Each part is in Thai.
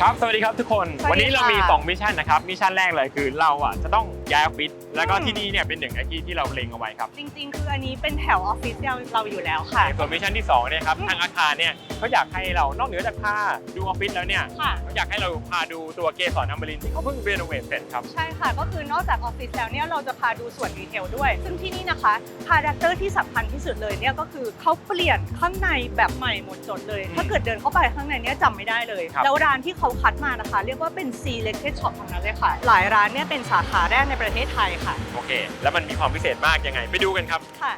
ครับ สวัสดีครับทุกคน สวัวันสดีนี้เราค่ะมี2มิชชั่นนะครับ มิชชั่นแรกเลยคือเราอะจะต้อง ย้ายออฟฟิศแล้วก็อืมที่นี่เนี่ยเป็นหนึ่งในที่ที่เราเล็งเอาไว้ครับจริง ๆ คืออันนี้เป็นแถวออฟฟิศเราเราอยู่แล้วค่ะ ส่วนมิชชั่นที่2เนี่ยครับอืมทางอาคารเนี่ยเขาอยากให้เรานอกเหนือจากพาดูออฟฟิศแล้วเนี่ยค่ะ เขาอยากให้เราพาดูตัวเกสรอมรินทร์ที่เขาเพิ่งรีโนเวทเสร็จครับ ใช่ค่ะ ก็คือนอกจากออฟฟิศแล้วเนี่ยเราจะพาดูส่วนดีเทลด้วย ซึ่งที่นี่นะคะคาแรคเตอร์ที่สำคัญที่สุดเลยเนี่ยก็คือเขาเปลี่ยนข้างในแบบใหม่หมดจดเลย อืมถ้าเกิดเดินเข้าไปข้างในเนี่ยจำไม่ได้เลย ครับ แล้วร้านที่เขาคัดมานะคะ เรียกว่าเป็น selected shop ทั้งนั้นเลยค่ะ หลายร้านเนี่ยเป็นสาขาแรกในประเทศไทยค่ะ โอเค แล้วมันมีความพิเศษมากยังไง ไปดูกันครับ ค่ะ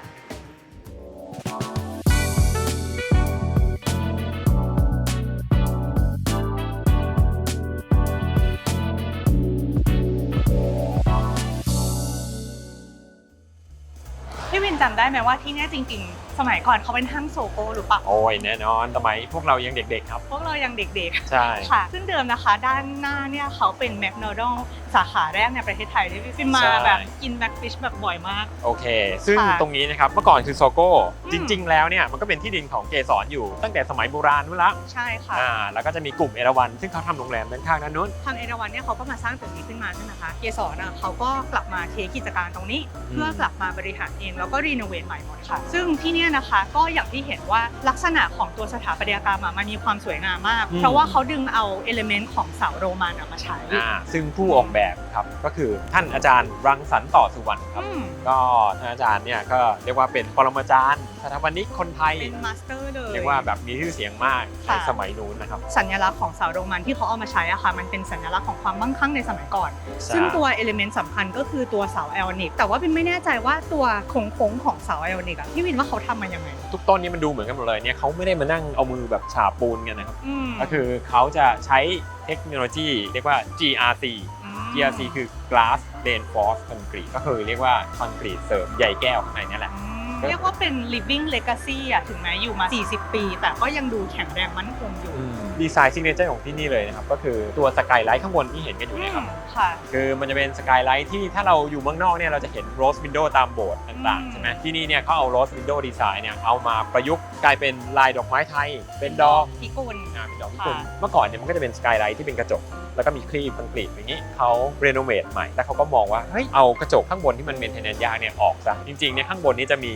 จำได้ไหมว่าที่เนี่ยจริง ๆ สมัยก่อนเขาเป็นห้างโซโก้หรือเปล่าโอ้ยแน่นอนสมัยพวกเรายังเด็กๆครับ พวกเรายังเด็กใช่ ๆ ค่ะ ซึ่งเดิมนะคะ ด้านหน้าเนี่ยเขาเป็นแมคโนดอลสาขาแรกในประเทศไทยที่พี่ฟินมาแบบกินแมคฟิชแบบบ่อยมาก โอเค ซึ่งค่ะตรงนี้นะครับ เมื่อก่อนคือโซโก้ อืมจริง ๆ แล้วเนี่ย มันก็เป็นที่ดินของเกสรอยู่ ตั้งแต่สมัยโบราณนู้นละ ใช่ค่ะ อ่า แล้วก็จะมีกลุ่มเอราวัณซึ่งเขาทำโรงแรมด้านข้างด้านนู้น ทางเอราวันเนี่ยเขาก็มาสร้างตึกนี้ขึ้นมาใช่ไหมคะ เกสรอะเขาก็กลับมาเทคกิจการตรงนี้เพื่อกลับมาบริหารเอง แล้วก็รีโนเวทใหม่หมดค่ะ ซึ่งที่เนี่ยนะคะก็อย่างที่เห็นว่าลักษณะของตัวสถาปัตยกรรมอะมันมีความสวยงามมาก อืม เพราะว่าเขาดึงเอาเอลิเมนต์ของเสาโรมันอะมาใช้อ่าซึ่งผู้ออกแบบครับก็คือท่านอาจารย์รังสรรค์ต่อสุวรรณครับ อืมก็ท่านอาจารย์เนี่ยก็เรียกว่าเป็นปรมาจารย์สถาปนิกคนไทย เป็นมาสเตอร์เลย เรียกว่าแบบมีชื่อเสียงมากในค่ะสมัยนู้นนะครับสัญลักษณ์ของเสาโรมันที่เขาเอามาใช้อะค่ะมันเป็นสัญลักษณ์ของความมั่งคั่งในสมัยก่อน ซึ่งตัวเอลิเมนต์สำคัญก็คือตัวเสาไอออนิกแต่ว่าวินไม่แน่ใจว่าตัวโค้งๆของเสาไอออนิกอะพี่วินว่าเขาทำมายังไง ทุกต้นนี้มันดูเหมือนกันหมดเลยเนี่ยเขาไม่ได้มานั่งเอามือแบบฉาบปูนกันนะครับ อืมก็คือเขาจะใช้เทคโนโลยีเรียกว่า GRC ม GRC คือ Glass Reinforced Concrete ก็คือเรียกว่าคอนกรีตเสริมใยแก้วข้างในนี่แหละอืมเรียกว่าเป็น living legacy อะถึงแม้อยู่มา 40 ปี แต่ก็ยังดูแข็งแรงมั่นคงอยู่ ดีไซน์ซิงเกิลของที่นี่เลยนะครับ ก็คือตัวสกายไลท์ข้างบนที่เห็นกันอยู่เนี่ยครับอืมค่ะ คือมันจะเป็นสกายไลท์ที่ถ้าเราอยู่เมืองนอกเนี่ยเราจะเห็นโรสวินโดว์ตามโบสถ์ต่างอืมๆใช่ไหมที่นี่เนี่ยเขาเอาโรสวินโดว์ดีไซน์เนี่ยเอามาประยุกต์กลายเป็นลายดอกไม้ไทย เป็นดอกพิกุลอ่าเป็นดอกพิกุลค่ะเมื่อก่อนเนี่ยมันก็จะเป็นสกายไลท์ที่เป็นกระจก แล้วก็มีครีบคอนกรีตอย่างนี้เขาเรโนเวทใหม่แล้วเขาก็มองว่าเฮ้ยเอากระจกข้างบนที่มันเมนเทนแนนยากเนี่ยออกซะจริงๆเนี่ยข้างบนนี้จะมี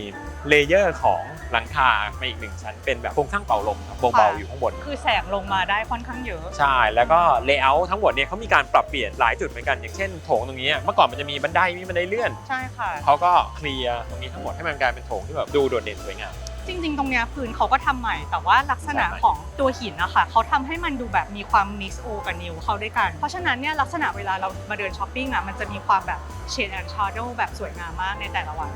เลเยอร์ของหลังคามาอีกหนึ่งชั้นเป็นแบบโครงสร้างเป่าลมครับเบาๆอยู่ข้างบน คือแสงลงมาได้ค่อนข้างเยอะ ใช่ แล้วก็เลเยอร์ทั้งหมดเนี่ยเขามีการปรับเปลี่ยนหลายจุดเหมือนกัน อย่างเช่นโถงตรงนี้อะเมื่อก่อนมันจะมีบันไดมีบันไดเลื่อน ใช่ค่ะ เขาก็เคลียร์ตรงนี้ทั้งหมดให้มันกลายเป็นโถงที่แบบดูโดดเด่นสวยงาม จริง ๆ ตรงเนี้ยพื้นเขาก็ทำใหม่ แต่ว่าลักษณะใช่ของตัวหินนะคะเขาทำให้มันดูแบบมีความ mix o กับ new เข้าด้วยกัน เพราะฉะนั้นเนี่ยลักษณะเวลาเรามาเดินช้อปปิ้งอะมันจะมีความแบบ shade and shadow แบบสวยงามมากในแต่ละวัน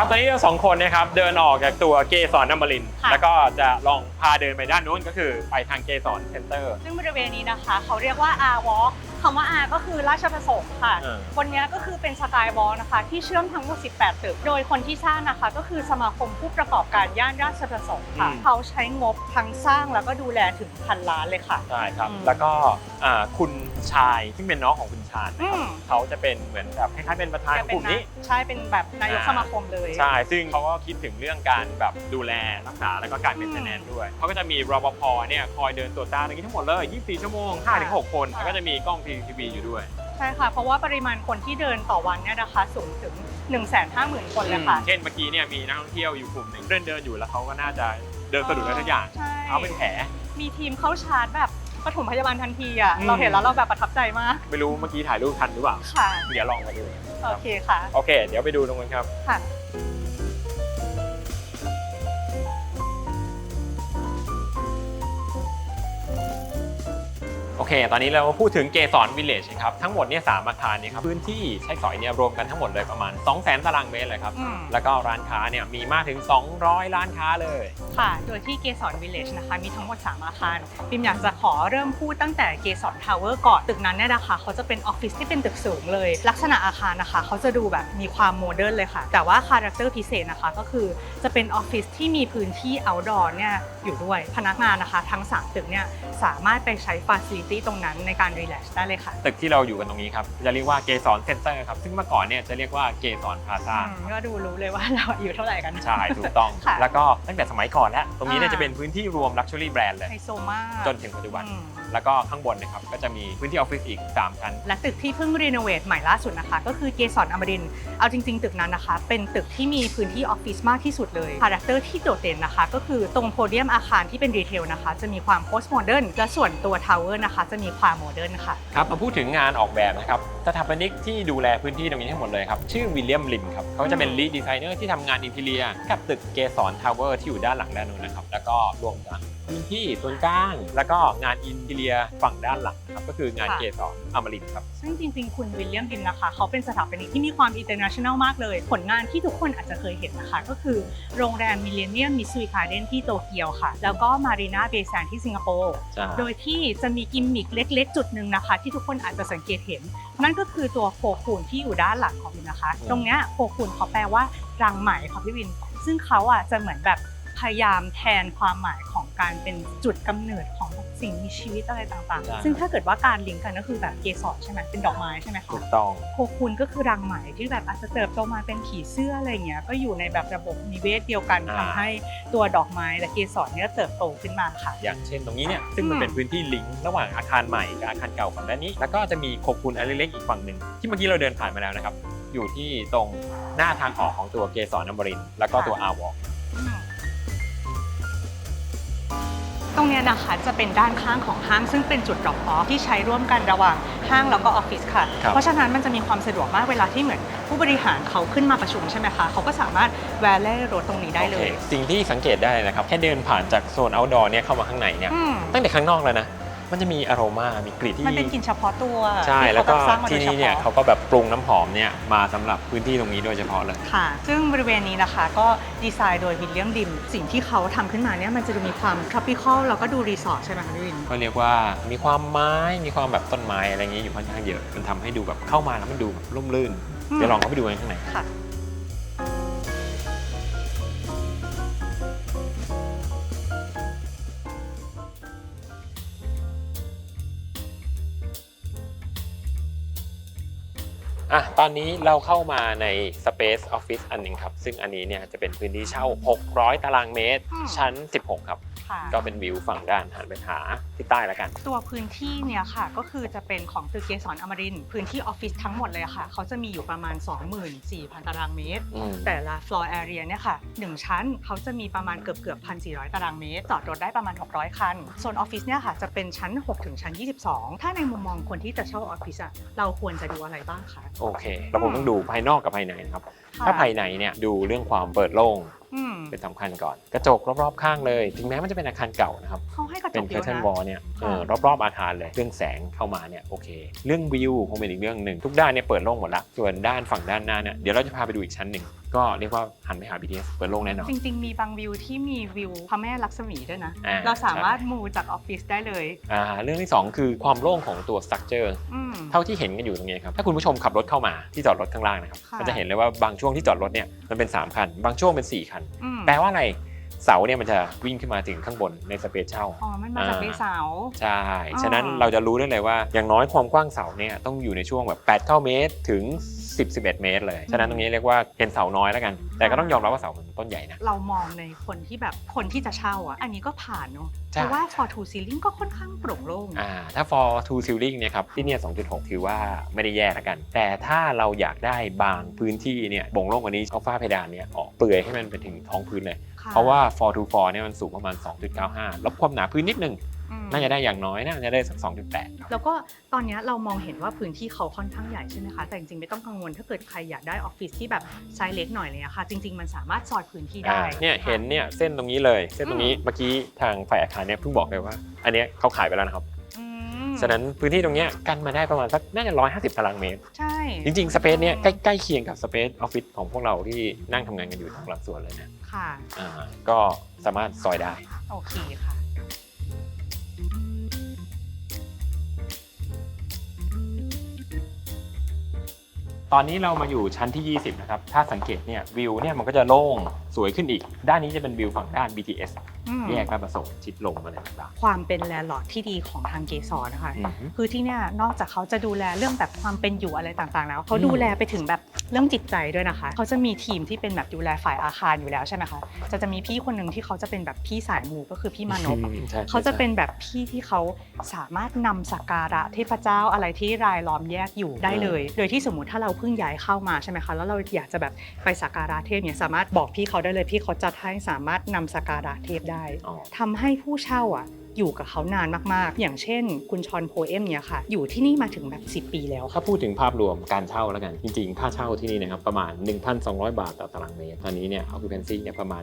ครับตอนนี้เราสองคนนะครับเดินออกจากตัวเกสรนมรินทร์ค่ะ แล้วก็จะลองพาเดินไปด้านนู้นก็คือไปทางเกสรเซ็นเตอร์ ซึ่งบริเวณนี้นะคะ เขาเรียกว่า R Walk คำว่า R ก็คือราชประสงค์ค่ะ เออ วันนี้ก็คือเป็นสกายวอล์นะคะ ที่เชื่อมทั้งหมด 18 ตึก โดยคนที่สร้างนะคะ ก็คือสมาคมผู้ประกอบการย่านราชประสงค์ค่ะ อืม เขาใช้งบทั้งสร้างแล้วก็ดูแลถึงพันล้านเลยค่ะ ใช่ครับ อืมแล้วก็อ่าคุณชายซึ่งเป็นน้องของคุณชาญนะครับอืม เขาจะเป็นเหมือนแบบคล้ายๆเป็นประธานของกลุ่มนี้ ใช่เป็นแบบนายกอ่า สมาคมเลย ใช่ ซึ่งเขาก็คิดถึงเรื่องการแบบดูแลรักษาแล้วก็การเป็นอืมแนนด้วย เขาก็จะมีรปภเนี่ยคอยเดินตรวจตาตรงนี้ทั้งหมดเลย 24 ชั่วโมง 5-6 คนค่ะแล้วก็จะมีกล้อง CCTV อยู่ด้วยใช่ค่ะ เพราะว่าปริมาณคนที่เดินต่อวันเนี่ยนะคะสูงถึง 1 5 0 0 0 0 คนเลยค่ะ เช่นเมื่อกี้เนี่ยมีนักท่องเที่ยวอยู่กลุ่มหนึ่งเดินเดินอยู่แล้วเขาก็น่าจะเดินสะดุดอะไรทุกอย่างใช่เขาเป็นแผล มีทีมเข้าชาร์จแบบปฐมพยาบาลทันทีอะอืม เราเห็นแล้วเราแบบประทับใจมากไม่รู้เมื่อกี้ถ่ายรูปทันหรือเปล่าค่ะ เดี๋ยวลองมาดู โอเคค่ะ โอเค เดี๋ยวไปดูตรงนั้นครับ ค่ะ เค ตอนนี้เรามาพูดถึงเกสรวิลเลจครับ ทั้งหมดเนี่ยสามอาคารเนี่ยครับ พื้นที่ใช้สอยเนี่ยรวมกันทั้งหมดเลยประมาณ 2 0 0 0 0 0 ตารางเมตรเลยครับ อืม แล้วก็ร้านค้าเนี่ยมีมากถึง 200 ร้านค้าเลย ค่ะ โดยที่เกสรวิลเลจนะคะ มีทั้งหมด 3 อาคาร ปิมอยากจะขอเริ่มพูดตั้งแต่เกสรทาวเวอร์ก่อนตึกนั้นเนี่ยนะคะ เขาจะเป็นออฟฟิศที่เป็นตึกสูงเลย ลักษณะอาคารนะคะ เขาจะดูแบบมีความโมเดิร์นเลยค่ะ แต่ว่าคาแรคเตอร์พิเศษนะคะ ก็คือจะเป็นออฟฟิศที่มีพื้นที่ outdoor เนี่ยอยู่ด้วย พนักงานนะคะ ทั้ง 3 ตึกเนี่ยสามารถไปใช้ฟาซิลิตี้ตรงนั้นในการรีแลกซ์ได้เลยค่ะ ตึกที่เราอยู่กันตรงนี้ครับ จะเรียกว่าเกสรเซ็นเตอร์ครับ ซึ่งเมื่อก่อนเนี่ยจะเรียกว่าเกสรพลาซ่าอืมก็ดูรู้เลยว่าเราอายู่เท่าไหร่กัน ใช่ถูกต้อง ค่ะแล้วก็ตั้งแต่สมัยก่อนแล้ว ตรงนี้เนี่ยอ่า จะเป็นพื้นที่รวม Luxury Brand เลย ไฮโซมากจนถึงปัจจุบัน อืม แล้วก็ข้างบนนะครับก็จะมีพื้นที่ออฟฟิศอีก 3 ชั้น และตึกที่เพิ่งรีโนเวทใหม่ล่าสุดนะคะ ก็คือเกสรอมรินทร์เอาจริง ๆ ตึกนั้นนะคะ เป็นตึกที่มีพื้นที่ออฟฟิศมากที่สุดเลยคาแรคเตอร์ที่โดดเด่นนะคะ ก็คือตรงโพเดียมอาคารที่เป็นรีเทลนะคะ จะมีความโพสต์โมเดิร์นและส่วนตัวทาวเวอร์นะคะ จะมีความโมเดิร์นค่ะ ครับมาพูดถึงงานออกแบบนะครับสถาปนิกที่ดูแลพื้นที่ตรงนี้ทั้งหมดเลยครับชื่อวิลเลียมลิมครับเขาจะเป็นอืมลีดดีไซเนอร์ที่ทำงานอินทีเรียกับตึกเกสรทาวเวอร์ที่อยู่ด้านหลังด้านนู้นนะครับแล้วก็รวมทั้ง พื้นที่ส่วนกลาง แล้วก็งานอินทีเรียฝั่งด้านหลังนะครับก็คืองานเกสรอมรินทร์ครับ ซึ่งจริงๆ คุณวิลเลียมดิมนะคะ เขาเป็นสถาปนิกที่มีความอินเตอร์เนชั่นแนลมากเลย ผลงานที่ทุกคนอาจจะเคยเห็นนะคะ ก็คือโรงแรมมิเลเนียมมิสซูริคาเดนที่โตเกียวค่ะ แล้วก็มารีนาเบย์แซนที่สิงคโปร์ใช่ โดยที่จะมีกิมมิคเล็กๆ จุดหนึ่งนะคะ ที่ทุกคนอาจจะสังเกตเห็น นั่นก็คือตัวโคคูนที่อยู่ด้านหลังของวินนะคะตรงเนี้ยโคคูนเขาแปลว่ารังไหมค่ะพี่วิน ซึ่งเขาอะจะเหมือนแบบพยายามแทนความหมายของ การเป็นจุดกำเนิดของสิ่งมีชีวิตอะไรต่างใช่ๆซึ่งถ้าเกิดว่าการลิงก์กันก็คือแบบเกสรใช่ไหมเป็นดอกไม้ใช่ไหมคะถูกต้องโคคูนก็คือรังไหมที่แบบอาจจะเติบโตมาเป็นผีเสื้ออะไรเงี้ยก็อยู่ในแบบระบบนิเวศเดียวกันอ่าทำให้ตัวดอกไม้และเกสรเนี่ยเติบโตขึ้นมาค่ะ อย่างเช่นตรงนี้เนี่ยซึ่งมันอืมเป็นพื้นที่ลิงก์ระหว่างอาคารใหม่กับอาคารเก่าฝั่งด้านนี้ แล้วก็จะมีโคกุนอันเล็กๆอีกฝั่งหนึ่งที่เมื่อกี้เราเดินผ่านมาแล้วนะครับอยู่ที่ตรงหน้าทางออกของตัวเกสรอมรินทร์แล้วก็ตัวอาวออื ตรงเนี้ยนะคะจะเป็นด้านข้างของห้าง ซึ่งเป็นจุด drop off ที่ใช้ร่วมกันระหว่างห้างแล้วก็ออฟฟิศค่ะ ครับ เพราะฉะนั้นมันจะมีความสะดวกมากเวลาที่เหมือนผู้บริหารเขาขึ้นมาประชุมใช่ไหมคะเขาก็สามารถแวะเล่รถตรงนี้ได้เลยโอคสิ่งที่สังเกตได้นะครับ แค่เดินผ่านจากโซน outdoor เนี่ยเข้ามาข้างในเนี่ย อืม ตั้งแต่ข้างนอกแล้วนะ มันจะมีอโรมามีกลิ่นที่มันเป็นกลิ่นเฉพาะตัวใช่ที่แล้วก็เขาบบสร้างมาโดที่ยเฉนี่เนี่ยพาะเขาก็แบบปรุงน้ำหอมเนี่ยมาสำหรับพื้นที่ตรงนี้โดยเฉพาะเลยค่ะ ซึ่งบริเวณนี้นะคะก็ดีไซน์โดยวิลเลียมดิม สิ่งที่เขาทำขึ้นมาเนี่ยมันจะดูมีความ tropical แล้วก็ดูรีสอร์ทใช่ไหมคะพี่วินก็เรียกว่ามีความไม้มีความแบบต้นไม้อะไรอย่างนี้อยู่ค่อนข้างเยอะมันทำให้ดูแบบเข้ามาแล้วมันดูแบบร่มรื่นอืมเดี๋ยวลองเข้าไปดูกันข้างในค่ะ อะตอนนี้เราเข้ามาใน Space Office อันหนึ่งครับ ซึ่งอันนี้เนี่ยจะเป็นพื้นที่เช่า 600 ตารางเมตรอืมชั้น 16 ครับ ค่ะ ก็เป็นวิวฝั่งด้านหันไปหาที่ใต้แล้วกัน ตัวพื้นที่เนี่ยค่ะ ก็คือจะเป็นของตึกเกสรอมรินทร์พื้นที่ออฟฟิศทั้งหมดเลยค่ะ เขาจะมีอยู่ประมาณ 24,000 ตารางเมตร อืม แต่ละ floor area เนี่ยค่ะ1ชั้นเขาจะมีประมาณเกือบเกือบ1,400ตารางเมตร จอดรถได้ประมาณ 600 คันโซนออฟฟิศเนี่ยค่ะ จะเป็นชั้น 6 ถึงชั้น 22 ถ้าในมุมมองคนที่จะเช่าออฟฟิศอะเราควรจะดูอะไรบ้างคะ โอเคเราคงต้องดูภายนอกกับภายในนะครับค่ะถ้าภายในเนี่ยดูเรื่องความเปิดโล่ง อืมเป็นสำคัญก่อน กระจกรอบๆข้างเลย ถึงแม้มันจะเป็นอาคารเก่านะครับ เขาให้กระจเป็นกเคเยออะร์เทนนะ วอลเนี่ยเออค่ะรอบๆอาคารเลย เรื่องแสงเข้ามาเนี่ยโอเค เรื่องวิวคงเป็นอีกเรื่องหนึ่งทุกด้านเนี่ยเปิดโล่งหมดละ ส่วนด้านฝั่งด้านหน้าเนี่ยเดี๋ยวเราจะพาไปดูอีกชั้นหนึ่ง ก็เรียกว่าหันไปหา BTS เปิดโล่งแน่นอน จริง ๆ มีบางวิวที่มีวิวพระแม่ลักษมีด้วยนะ อ่า เราสามารถมูจากออฟฟิศได้เลย อ่าเรื่องที่สองคือความโล่งของตัวสตรัคเจอร์อืม เท่าที่เห็นกันอยู่ตรงนี้ครับ ถ้าคุณผู้ชมขับรถเข้ามาที่จอดรถข้างล่างนะครับค่ะ มันจะเห็นเลยว่าบางช่วงที่จอดรถเนี่ยมันเป็น 3 คัน บางช่วงเป็น 4 คัน อืมแปลว่าอะไรเสาเนี่ยมันจะวิ่งขึ้นมาถึงข้างบนในสเปซเช่า อ๋อ มันมาจากอ่า เบเสาใช่อ๋อฉะนั้นเราจะรู้ได้เลยว่าอย่างน้อยความกว้างเสาเนี่ยต้องอยู่ในช่วงแบบ8 9เมตรถึง 10 11 เมตรเลย ฉะนั้นตรงนี้เรียกว่าเห็นเสาน้อยแล้วกัน แต่ก็ต้องยอมรับว่าเสามันต้นใหญ่นะ เรามองในคนที่แบบคนที่จะเช่าอะ อันนี้ก็ผ่านเนอะใช่เพราะว่า for two ceiling ก็ค่อนข้างโปร่งโล่ง อ่าถ้า for two ceiling เนี่ยครับที่เนี่ย 2.6 ถือว่าไม่ได้แย่แล้วกัน แต่ถ้าเราอยากได้บางพื้นที่เนี่ยบ่งโล่งกว่านี้เอาฝ้าเพดานเนี่ยออกเปลือยให้มันไปถึงท้องพื้นเลย ค่เพราะว่า for to for เนี่ยมันสูงประมาณ 2.95 ลบความหนาพื้นนิดนึงอืม น่าจะได้อย่างน้อยน่าจะได้สัก 2.8ครับแล้วก็ตอนเนี้ยเรามองเห็นว่าพื้นที่เขาค่อนข้างใหญ่ใช่ไหมคะแต่จริงๆไม่ต้องกังวลถ้าเกิดใครอยากได้ออฟฟิศที่แบบไซส์เล็กหน่อยเลยอะค่ะ จริง ๆ มันสามารถซอยพื้นที่ได้ อ่าเนี่ยเห็นเนี่ยเส้นตรงนี้เลย เส้นตรงนี้เมื่อกี้ทางฝ่ายอาคารเนี่ยเพิ่งบอกเลยว่า อันเนี้ยเขาขายไปแล้วนะครับ อืมฉะนั้นพื้นที่ตรงเนี้ยกันมาได้ประมาณสักน่าจะ 150 ตารางเมตร ใช่ จริงๆ สเปซเนี่ยใกล้ๆเคียงกับสเปซออฟฟิศของพวกเราที่นั่งทำงานกันอยู่ทางหลังสวนเลยนะค่ะ อ่าก็สามารถซอยได้ โอเคค่ะ ตอนนี้เรามาอยู่ชั้นที่ 20 นะครับ ถ้าสังเกตเนี่ยวิวเนี่ยมันก็จะโล่ง สวยขึ้นอีก ด้านนี้จะเป็นวิวฝั่งด้าน BTS อืมแยกและผสมชิดลมอะไรต่าง ความเป็นแลนด์ลอร์ดที่ดีของทางเกสรนะคะๆอืมคือที่เนี่ยนอกจากเขาจะดูแลเรื่องแบบความเป็นอยู่อะไรต่างๆแล้วเขาอืม ดูแลไปถึงแบบเรื่องจิตใจด้วยนะคะ เขาจะมีทีมที่เป็นแบบดูแลฝ่ายอาคารอยู่แล้วใช่ไหมคะจะจะมีพี่คนหนึ่งที่เขาจะเป็นแบบพี่สายมูก็คือพี่มานพอืใช่เขาจะเป็นแบบพี่ที่เขาสามารถนำสักการะเทพเจ้าอะไรที่รายล้อมแยกอยู่ได้เลย โดยที่สมมติถ้าเราเพิ่งย้ายเข้ามาใช่ไหมคะ แล้วเราอยากจะแบบไปสักการะเทพเนี่ยสามารถบอกพี่เขาได้เลยพี่เขาจัดให้สามารถนำสักการะเทพได้อ๋อทำให้ผู้เช่าอะ อยู่กับเขานานมากๆ อย่างเช่น คุณชอนโพเอมเนี่ยค่ะ อยู่ที่นี่มาถึงแบบ 10 ปีแล้วค่ะถ้าพูดถึงภาพรวมการเช่าแล้วกัน จริงๆ ค่าเช่าที่นี่นะครับประมาณ 1,200 บาทต่อตารางเมตรตอนนี้เนี่ย occupancy เนี่ยประมาณ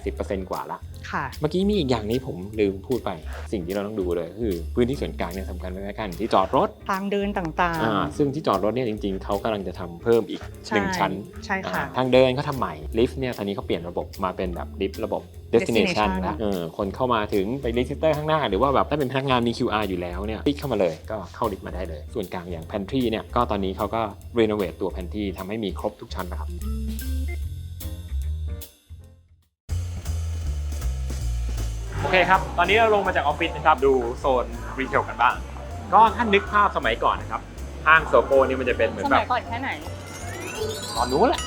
80%กว่าละค่ะ เมื่อกี้มีอีกอย่างนี้ผมลืมพูดไป สิ่งที่เราต้องดูเลยก็คือพื้นที่ส่วนกลางเนี่ยสำคัญไม่แพ้กันที่จอดรถทางเดินต่างอ่าซึ่งที่จอดรถเนี่ยจริง ๆเขากำลังจะทำเพิ่มอีกๆใช่หนึ่งชั้นใช่ค่ะ อ่าทางเดินเขาทำใหม่ลิฟต์เนี่ยตอนนี้เขาเปลี่ยนระบบมาเป็นแบบลิฟต์ระบบ destination destination แล้วเออคนเข้ามาถึงไปรีจิสเตอร์ข้างหน้า หรือว่าแบบถ้าเป็นพนักงานมี QR อยู่แล้วเนี่ยคลิกเข้ามาเลยก็เข้าลิฟต์มาได้เลย ส่วนกลางอย่าง pantry เนี่ยก็ตอนนี้เขาก็ renovate ตัว pantry ทำให้มีครบทุกชั้นนะครับโอเคครับ ตอนนี้เราลงมาจากออฟฟิศนะครับ ดูโซนรีเทลกันบ้าง ก็ท่านนึกภาพสมัยก่อนนะครับ ห้างโซโกนี่มันจะเป็นเหมือนสแบมัยบก่อนแค่ไหน ตอนนู้นแหละ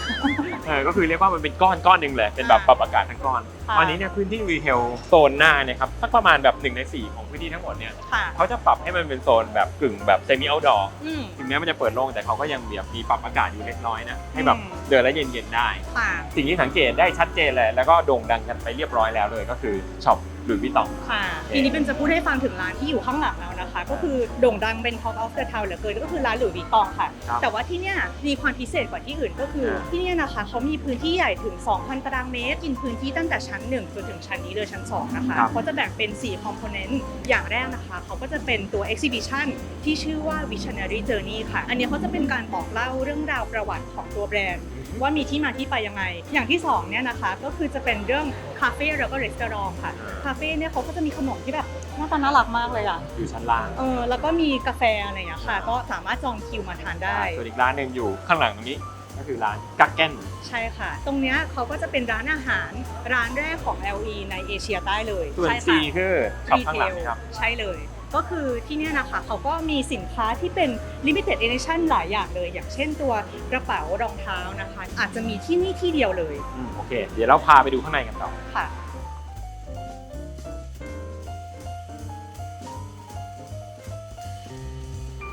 เออก็คือเรียกว่ามันเป็นก้อนก้อนหนึ่งเลยเป็นแบบอ่าปรับอากาศทั้งก้อนค่ะ ตอนนี้เนี่ยพื้นที่รีเทลโซนหน้าเนี่ยครับสักประมาณแบบ1ใน4ของพื้นที่ทั้งหมดเนี่ยค่ะ เขาจะปรับให้มันเป็นโซนแบบกึ่งแบบเซมิเอาดอร์อืม ถึงแม้มันจะเปิดโล่งแต่เขาก็ยังแบบมีปรับอากาศอยู่เล็กน้อยนะให้แบบอืม เดินแล้วเย็นๆได้ ค่ะ สิ่งที่สังเกตได้ชัดเจนเลยแล้วก็โด่งดังกันไปเรียบร้อยแล้วเลยก็คือช็อปหรือวิตอง ค่ะ โอเค ทีนี้เป็นจะพูดให้ฟังถึงร้านที่อยู่ข้างหลังแล้วนะคะ ก็คือโด่งดังเป็น Talk of the Town เหลือเกินก็คือร้านหลุยส์วิตตองค่ะ ครับแต่ว่าที่เนี่ยมีความพิเศษกว่าที่อื่นก็คืออ่าที่เนี่ยนะคะเขามีพื้นที่ใหญ่ถึง 2,000 ตารางเมตร กินพื้นที่ตั้งแต่ชั้น 1 จนถึงชั้นนี้เลยชั้น 2 นะคะครับเขาจะแบ่งเป็น4 component อย่างแรกนะคะ เขาก็จะเป็นตัว exhibition ที่ชื่อว่า visionary journey ค่ะ อันนี้เขาจะเป็นการบอกเล่าเรื่องราวประวัติของตัวแบรนด์ ว่ามีที่มาที่ไปยังไง อย่างที่สองเนี่ยนะคะก็คือจะเป็นเรื่องคาเฟ่แล้วก็รีสอร์ทค่ะคาเฟ่เนี่ยเขาก็จะมีขนมที่แบบหน้าตาน่ารักมากเลยอะอยู่ชั้นล่างเออแล้วก็มีกาแฟอะไรอย่างเงี้ยค่ะ ก็สามารถจองคิวมาทานได้ส่วนอีกร้านหนึ่งอยู่ข้างหลังตรงนี้ ก็คือร้านกักแก้นใช่ค่ะ ตรงเนี้ยเขาก็จะเป็นร้านอาหารร้านแรกของ LE ในเอเชียใต้เลยส่วน ใช่ C ค่ะคือช็อปรีข้างเทหลังลครับ ใช่เลย ก็คือที่เนี่ยนะคะเขาก็มีสินค้าที่เป็น limited edition หลายอย่างเลย อย่างเช่นตัวกระเป๋ารองเท้านะคะ อาจจะมีที่นี่ที่เดียวเลยอืมโอเค เดี๋ยวเราพาไปดูข้างในกันต่อ ค่ะ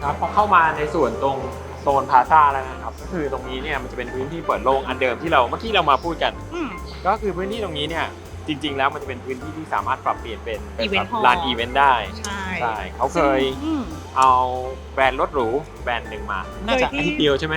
ครับพอเข้ามาในส่วนตรง โซนพาซ่าแล้วนะครับ ก็คือตรงนี้เนี่ยมันจะเป็นพื้นที่เปิดโล่งอันเดิมที่เราเมื่อกี้เรามาพูดกันอืมก็คือพื้นที่ตรงนี้เนี่ยจริง ๆ แล้วมันจะเป็นพื้นที่ที่สามารถปรับเปลี่ยนเป็นเป็น Event แบบ hall ลานอีเวนต์ได้ใช่ใช่เขาเคยอืม เอาแบรนด์รถหรูแบรนด์หนึ่งมาน่าจะโดยที่ อาทิตย์เดียวใช่ไหม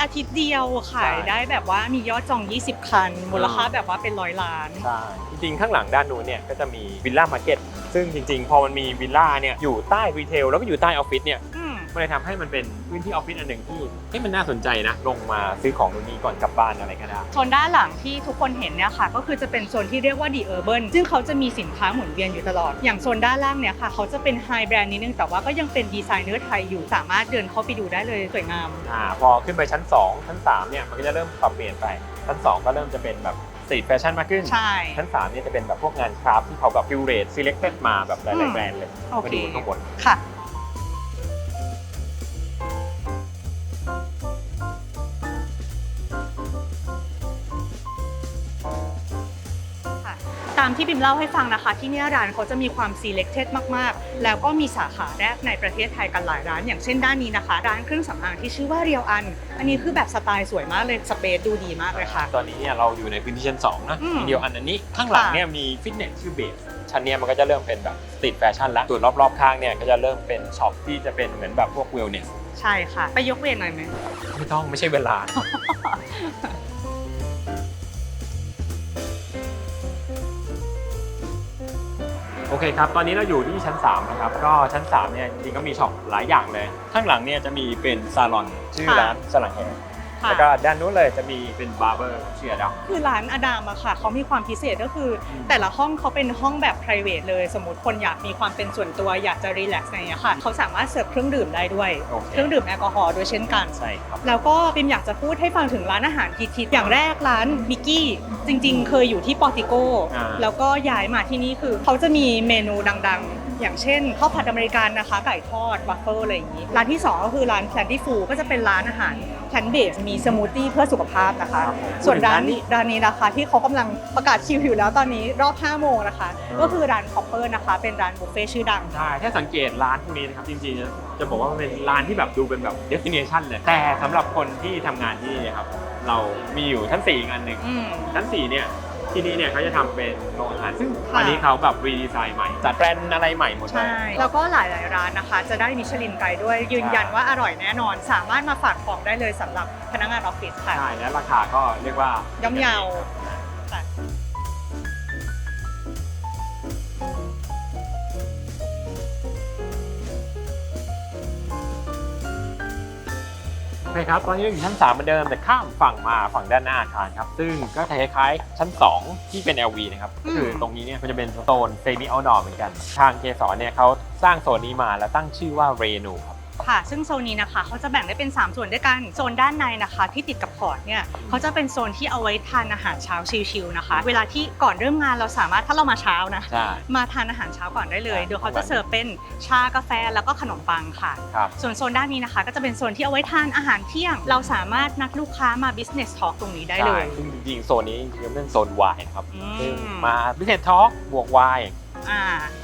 อาทิตย์เดียวขายใช่ได้แบบว่ามียอดจอง 20 คัน มูลค่า แบบว่าเป็นร้อยล้าน ใช่จริงๆ ข้างหลังด้านนู้นเนี่ยก็จะมีวิลล่ามาร์เก็ตซึ่งจริงๆ พอมันมีวิลล่าเนี่ยอยู่ใต้รีเทลแล้วก็อยู่ใต้ออฟฟิศเนี่ยอื มมันเลยทำให้มันเป็นพื้นที่ออฟฟิศอันหนึ่งที่เฮ้ยมันน่าสนใจนะ ลงมาซื้อของตรงนี้ก่อนกลับบ้านอะไรก็ได้ โซนด้านหลังที่ทุกคนเห็นเนี่ยค่ะ ก็คือจะเป็นโซนที่เรียกว่า The Urban ซึ่งเขาจะมีสินค้าหมุนเวียนอยู่ตลอด อย่างโซนด้านล่างเนี่ยค่ะ เขาจะเป็นไฮแบรนด์นิดนึง แต่ว่าก็ยังเป็นดีไซเนอร์ไทยอยู่ สามารถเดินเข้าไปดูได้เลยสวยงาม อ่าพอขึ้นไปชั้น 2 ชั้น3เนี่ยมันก็จะเริ่มปรับเปลี่ยนไป ชั้น 2 ก็เริ่มจะเป็นแบบสตรีทแฟชั่นมากขึ้น ใช่ ชั้น3เนี่ยจะเป็นแบบพวกงานคราฟต์ที่เขาแบบฟิวเรทซีเล็กเต็ดมาแบบหอืลายมๆแบรนด์เลยโอมาเคดูข้างบน ค่ะค่ะ ที่บิมเล่าให้ฟังนะคะ ที่เนี่ยร้านเขาจะมีความ selected มากๆ แล้วก็มีสาขาแรกในประเทศไทยกันหลายร้าน อย่างเช่นด้านนี้นะคะ ร้านเครื่องสำอางที่ชื่อว่าเรียวอัน อันนี้คือแบบสไตล์สวยมากเลยสเปซดูดีมากเลยค่ะ ตอนนี้เนี่ยเราอยู่ในพื้นที่ชั้น2นะอืม เดียวอันอันนี้ข้างหลังเนี่ยมีฟิตเนสชื่อเบสชั้นเนี้ยมันก็จะเริ่มเป็นแบบสตรีทแฟชั่นแล้วส่วนรอบๆข้างเนี่ยก็จะเริ่มเป็นช็อปที่จะเป็นเหมือนแบบพวกเวลเนสใช่ค่ะ ไปยกเวทหน่อยไหม ไม่ต้องไม่ใช่เวลา โอเคครับ ตอนนี้เราอยู่ที่ชั้น 3 นะครับ ก็ชั้น 3 เนี่ยจริงๆก็มีช็อปหลายอย่างเลย ข้างหลังเนี่ยจะมีเป็นซาลอนชื่อร้านสลังแหง ค่ะ แล้วก็ด้านนู้นเลยจะมีเป็นบาร์เบอร์ชื่ออดัม คือร้านอดามอะค่ะเขามีความพิเศษก็คือ อืม แต่ละห้องเขาเป็นห้องแบบ p r i v a t เลย สมมติคนอยากมีความเป็นส่วนตัวอยากจะรีแลกซ์อะไรอย่างเงี้ยค่ะเขาสามารถเสิร์ฟเครื่องดื่มได้ด้วย โอเคเครื่องดื่มแอลกอฮอล์ด้วยเช่นกัน ใช่ครับ แล้วก็ปิมอยากจะพูดให้ฟังถึงร้านอาหารฮิตๆอย่างแรกร้านมิกกี้ จริงๆ เคยอยู่ที่ปอติโก้ อ่าแล้วก็ย้ายมาที่นี่คือ เขาจะมีเมนูดังๆ อย่างเช่นข้าวผัดอเมริกันนะคะ ไก่ทอดวัฟเฟิลอะไรอย่างนี้ ร้านที่ 2 ก็คือร้านแพลนที่ฟูก็จะเป็นร้านอาหารแพลนเบสมีสมูทตี้เพื่อสุขภาพนะคะครับผมส่วนร้านร้านนี้นี้ร้านนี้นะคะที่เขากำลังประกาศคิวอยู่แล้วตอนนี้รอบ5โมงนะคะอ่าก็คือร้านคอปเปอร์นะคะ เป็นร้านบุฟเฟ่ต์ชื่อดังใช่ถ้าสังเกตร้านพวกนี้นะครับจริงๆจะจะบอกว่ามันเป็นร้านที่แบบดูเป็นแบบ destination เลยแต่สำหรับคนที่ทำงานที่นี่นะครับเรามีอยู่ชั้น4อีกอันหนึ่งอืมชั้น4เนี่ย ที่นี่เนี่ยเขาจะทำเป็นโรงอาหารซึ่งค่ะ อันนี้เขาแบบรีดีไซน์ใหม่ จัดแบรนด์อะไรใหม่หมดเลยใช่แล้วก็หลายๆร้านนะคะ จะได้มิชลินไกด์ด้วยยืนยันว่าอร่อยแน่นอน สามารถมาฝากของได้เลยสำหรับพนักงานออฟฟิศค่ะ ใช่และราคาก็เรียกว่าย่อมเยา คครับ ตอนนี้เราอยู่ชั้น3เหมือนเดิมแต่ข้ามฝั่งมาฝั่งด้านหน้าอาคารครับ ซึ่งก็คล้ายๆชั้น 2 ที่เป็น LV นะครับก็คือตรงนี้เนี่ยมันจะเป็นโซนเซมิเอาดอร์เหมือนกัน ทางเกสรเนี่ยเขาสร้างโซนนี้มาแล้วตั้งชื่อว่าเรนูครับ ค่ะ ซึ่งโซนนี้นะคะเขาจะแบ่งได้เป็น 3 ส่วนด้วยกัน โซนด้านในนะคะ ที่ติดกับพอร์ตเนี่ยเขาจะเป็นโซนที่เอาไว้ทานอาหารเช้าชิลๆนะคะ เวลาที่ก่อนเริ่มงานเราสามารถถ้าเรามาเช้านะ ใช่ มาทานอาหารเช้าก่อนได้เลยใช่โดยเขาจะเสิร์ฟเป็นชากาแฟแล้วก็ขนมปังค่ะ ครับ ส่วนโซนด้านนี้นะคะ ก็จะเป็นโซนที่เอาไว้ทานอาหารเที่ยง เราสามารถนัดลูกค้ามา business talk ตรงนี้ได้เลยใช่ซึ่งจริงๆโซนนี้จริงๆเป็นโซนวายนะครับอืซึ่งมมาพิเศษทอ l k บวกวาย อ่า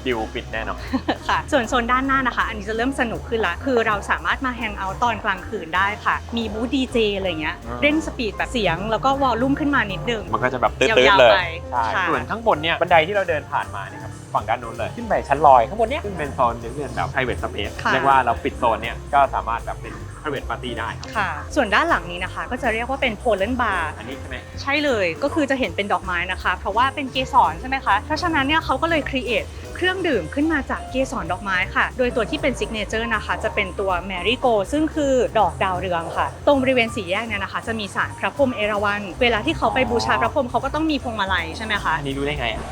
ดิวปิดแน่นอน ค่ะ ส่วนโซนด้านหน้านะคะ อันนี้จะเริ่มสนุกขึ้นละ คือเราสามารถมาแฮงเอาท์ตอนกลางคืนได้ค่ะ มีบูธดีเจอะไรเงี้ย อ่า เร่งสปีดแบบเสียง แล้วก็วอลลุ่มขึ้นมานิดนึง มันก็จะแบบตื้ยาอวๆๆเลยไปใช่ค่ะ ส่วนข้างบนเนี่ยบันไดที่เราเดินผ่านมาเนี่ยครับ ฝั่งด้านนู้นเลย ขึ้นไปชั้นลอยข้างบนเนี่ยซึ่งเป็นโซนเรื่องแบบ private space ค่ะ เรียกว่าเราปิดโซนเนี่ยก็สามารถแบบเป็น private party ได้ครับค่ะ ส่วนด้านหลังนี้นะคะ ก็จะเรียกว่าเป็นโพล a นบาร์ อันนี้ใช่ไหม ใช่เลย ก็คือจะเห็นเป็นดอกไม้นะคะ เพราะว่าเป็นเกสรใช่ไหมคะ เพราะฉะนั้นเนี่ยเขาก็เลยครีเอทเครื่องดื่มขึ้นมาจากเกสรดอกไม้ค่ะ โดยตัวที่เป็นซิกเนเจอร์นะคะ จะเป็นตัวแมรี่โกซึ่งคือดอกดาวเรืองค่ะ ตรงบริเวณสี่แยกเนี่ยนะคะ จะมีสารพระพรหมเอราวัณ เวลาที่เขาไปบูชาพระพรหมเขาก็ต้องมีพวงมาลัยใช่ไหมคะ อันนี้รู้ได้ไงอะ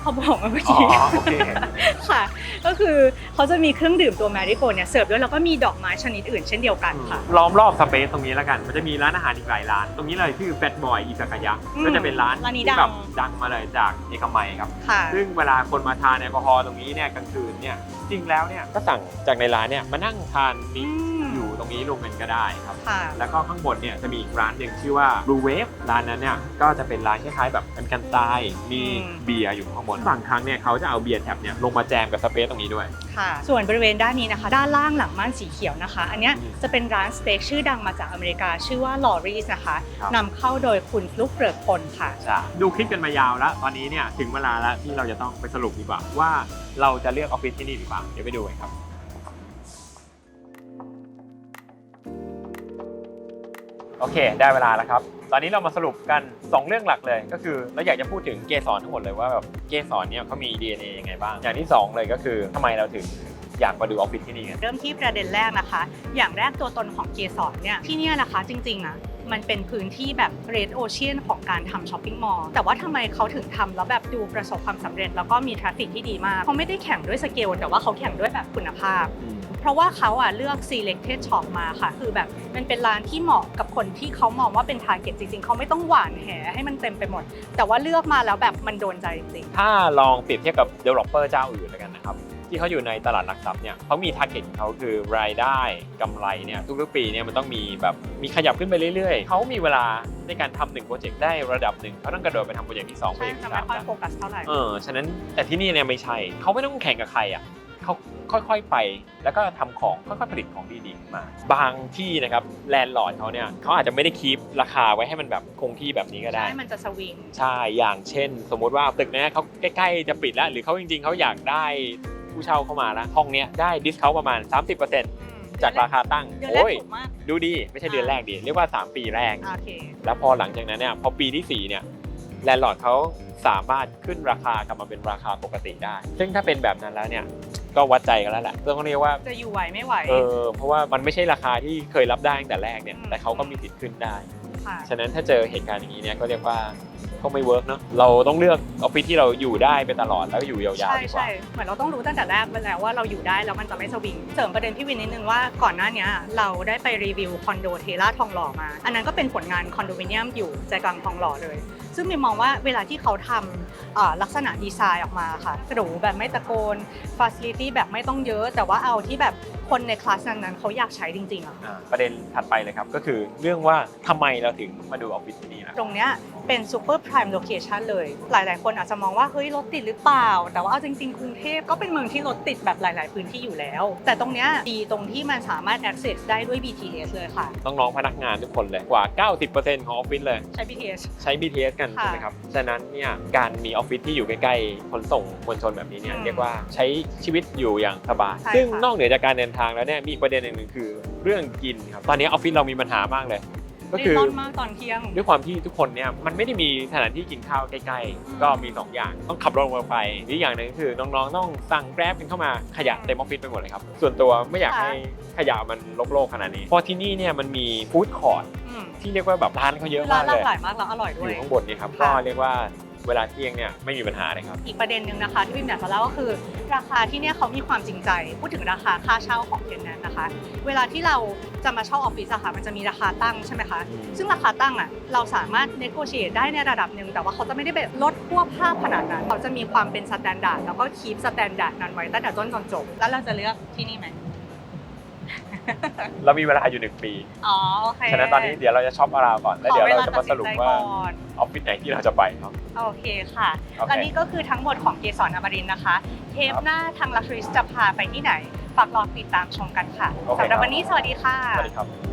เขาบอกมาเมื่ออ๋อกี้โอเค ค่ะ ก็คือเขาจะมีเครื่องดื่มตัวแมรี่โกเนี่ยเสิร์ฟด้วยแล้วก็มีดอกไม้ชนิดอื่นเช่นเดียวกันค่ะ ล้อมรอบสเปซตรงนี้แล้วกัน มันจะมีร้านอาหารอีกหลายร้าน ตรงนี้เลยชื่อ Fat Boy อิซากายะ อืมก็จะเป็นร้านร้านนี้ที่แบบดังดังมาเลยจากเอกมัยครับ ค่ะซึ่งเวลาคนมาทานแอลกอฮอล์ตรงนี้เนี่ยกลางคืนเนี่ย จริงแล้วเนี่ยก็สั่งจากในร้านเนี่ยมานั่งทานอืนี้มอยู่ ตรงนี้รวมกันก็ได้ครับ ค่ะ แล้วก็ข้างบนเนี่ยจะมีอีกร้านหนึ่งชื่อว่า Blue Wave ร้านนั้นเนี่ยก็จะเป็นร้านคล้ายๆแบบกันกันตายมีอืม เบียร์อยู่ข้างบนบางครั้งเนี่ยเขาจะเอาเบียร์แท็บเนี่ยลงมาแจมกับสเปซตรงนี้ด้วย ค่ะ ส่วนบริเวณด้านนี้นะคะ ด้านล่างหลังม่านสีเขียวนะคะ อันเนี้ยอืมจะเป็นร้านสเต็กชื่อดังมาจากอเมริกา ชื่อว่าลอรีสนะคะครับ นำเข้าโดยคุณฟลุกเปลือกพลค่ะใช่ดูคลิปกันมายาวแล้วตอนนี้เนี่ยถึงเวลาแล้วที่เราจะต้องไปสรุปดีกว่าว่าเราจะเลือกออฟฟิศที่นี่หรือเปล่าเดี๋ยวไปดูกันครับ โอเค ได้เวลาแล้วครับ ตอนนี้เรามาสรุปกัน 2 เรื่องหลักเลย ก็คือเราอยากจะพูดถึงเกสรทั้งหมดเลยว่าแบบเกสรเนี่ยเขามี DNA ยังไงบ้าง อย่างที่ 2 เลยก็คือทำไมเราถึงอยากมาดูออฟฟิศที่นี่กันเริ่มที่ประเด็นแรกนะคะ อย่างแรกตัวตนของเกสรเนี่ยที่เนี่ยนะคะจริงๆนะมันเป็นพื้นที่แบบเรดโอเชียนของการทำช้อปปิ้งมอลล์แต่ว่าทำไมเขาถึงทำแล้วแบบดูประสบความสำเร็จ แล้วก็มีทราฟฟิกที่ดีมากเขาไม่ได้แข่งด้วยสเกลแต่ว่าเขาแข่งด้วยแบบคุณภาพ เพราะว่าเขาอะเลือก selected shop มาค่ะ คือแบบมันเป็นร้านที่เหมาะกับคนที่เขามองว่าเป็น target จริงๆ เขาไม่ต้องหวานแหให้มันเต็มไปหมด แต่ว่าเลือกมาแล้วแบบมันโดนใจจริงถ้าลองเปรียบเทียบกับ developer เจ้าอื่นแล้วกันนะครับ ที่เขาอยู่ในตลาดหลักทรัพย์เนี่ยเขามี target ของเขาคือรายได้กำไรเนี่ยทุกๆปีเนี่ยมันต้องมีแบบมีขยับขึ้นไปเรื่อยๆ เขามีเวลาในการทำหนึ่งโปรเจกต์ได้ระดับหนึ่งเขาต้องกระโดดไปทำโปรเจกต์ที่สองๆโปรใช่เจกต์จะที่ไม่สามค่อยนะโฟกัสเท่าไหร่ เออฉะนั้นแต่ที่นี่เนี่ยไม่ใช่เขาไม่ต้องแข่งกับใครอะเขา ค่อยๆไป แล้วก็ทำของค่อยๆผลิตของดีๆมา บางที่นะครับแลนด์ลอร์ดเขาเนี่ยเขาอาจจะไม่ได้คีปราคาไว้ให้มันแบบคงที่แบบนี้ก็ได้ ใช่ มันจะสวิง ใช่ อย่างเช่น สมมุติว่าตึกเนี้ยเขาใกล้ๆจะปิดแล้ว หรือเขาจริงๆเขาอยากได้ผู้เช่าเข้ามาแล้วห้องเนี้ยได้ดิสเขาประมาณ 30%จากราคาตั้งเดือนแรกโอ้ยถูกมากดูดีไม่ใช่เดือนแรกดีเรียกว่า 3 ปีแรกโอเคแล้วพอหลังจากนั้นเนี่ยพอปีที่4เนี่ยแลนด์ลอร์ดเขาสามารถขึ้นราคากลับมาเป็นราคาปกติได้ ซึ่งถ้าเป็นแบบนั้นแล้วเนี่ย ก็วัดใจกันแล้วแหละต้องเรียกว่าจะอยู่ไหวไม่ไหว เออเพราะว่ามันไม่ใช่ราคาที่เคยรับได้ตั้งแต่แรกเนี่ยอืมแต่เขาก็มีสิทธิ์ขึ้นได้ ค่ะฉะนั้นถ้าเจอเหตุการณ์อย่างนี้เนี่ยก็เรียกว่าก็ไม่เวิร์กเนาะเราต้องเลือกออฟฟิศที่เราอยู่ได้ไปตลอดแล้วก็อยู่ยาวใช่ๆดีกว่า ใช่เหมือนเราต้องรู้ตั้งแต่แรกไปแล้วว่าเราอยู่ได้แล้วมันจะไม่สวิง เสริมประเด็นพี่วินนิดนึงว่าก่อนหน้าเนี้ยเราได้ไปรีวิวคอนโดเทล่าทองหล่อมา อันนั้นก็เป็นผลงานคอนโดมิเนียมอยู่ใจกลางทองหล่อเลย ซึ่งมีมองว่าเวลาที่เขาทำลักษณะดีไซน์ออกมาค่ะหรูแบบไม่ตะโกนฟาซิลิตี้แบบไม่ต้องเยอะ แต่ว่าเอาที่แบบ คนในคลาสนั้นๆเขาอยากใช้จริงๆอะอ่าประเด็นถัดไปเลยครับ ก็คือเรื่องว่าทำไมเราถึงมาดูออฟฟิศที่นี่นะ ตรงเนี้ยเป็นซูเปอร์พร m มโลเคชันเลย หลายๆ คนอาจจะมองว่าเฮ้ยรถติดหรือเปล่า แต่ว่าเอาจริงๆกรุงเทพก็เป็นเมืองที่รถติดแบบหลาย ๆ พื้นที่อยู่แล้ว แต่ตรงเนี้ยดีตรงที่มันสามารถ access ได้ด้วย BTS เลยค่ะ น้องๆพนักงานทุกคนเลยกว่า 90%ของออฟฟิศเลย ใช้ BTS ใช้ BTS กันค่ะใช่ไหมครับ ฉะนั้นเนี่ยการมีออฟฟิศที่อยู่ใกล้ๆขนส่งมวลชนแบบนี้เนี่ยอืมเรียกว่าใช้ชีวิตอยู่อย่างสบาย ใช่ซึ่งค่ะ นอกเหนือจากการเดินทางแล้วเนี่ยมีอีกประเด็นหนึ่งคือเรื่องกินครับตอนนี้ออฟฟิศเรามีปัญหามากเลย ก็เล่คืนอร้อนมากตอนเที่ยง ด้วยความที่ทุกคนเนี่ยมันไม่ได้มีสถานที่กินข้าวใกล้อืมๆก็มี 2 อย่างต้องขับรถมาไปหรืออย่างหนึ่งก็คือน้องๆต้องสั่งแกร็บกันเข้ามาขยะเต็มออฟฟิศไปหมดเลยครับส่วนตัวไม่อยากให้ขยะมันลกโลกขนาดนี้เพราะที่นี่เนี่ยมันมีฟู้ดคอร์ทอืมที่เรียกว่าแบบร้านเขาเยอะากร้ามนหเลลากยหลายมากแล้วอร่อยอด้วยยู่ข้างบนนี่ครับค่ะก็เรียกว่า เวลาเที่ยงเนี่ยไม่มีปัญหาเลยครับ อีกประเด็นหนึ่งนะคะที่พิมอยากจะเล่าก็คือ ราคาที่เนี่ยเขามีความจริงใจ พูดถึงราคาค่าเช่าของเทนแนนนะคะ เวลาที่เราจะมาเช่าออฟฟิศอะค่ะมันจะมีราคาตั้งใช่ไหมคะอืมซึ่งราคาตั้งอะเราสามารถเนโกเช e ได้ในระดับหนึ่งแต่ว่าเขาจะไม่ได้แบบลดควบภาพขนาดนั้นเขาจะมีความเป็นสแตนดาร์ดแล้วก็คีปสแตนดาร์ดนั้นไว้ตั้งแต่ต้นจนจบแล้วเราจะเลือกที่นี่ไหม เรามีเวลาอยู่หนึ่งปี อ๋อโอเคฉะนั้นตอนนี้เดี๋ยวเราจะช็อปอาราวก่อน แล้วขอเดี๋ยวเวเราลาจะตัมาดสสินรุปใจว่าก่อนออฟฟิศไหนที่เราจะไปเนาะโอเคค่ะโอเคและนี่ก็คือทั้งหมดของเกสรอมรินทร์นะคะ เทปหน้าทางลักทริสจะพาไปที่ไหน ฝากรอติดตามชมกันค่ะโอเคสำหรับครับวันนี้สวัสดีค่ะ สวัสดีครับ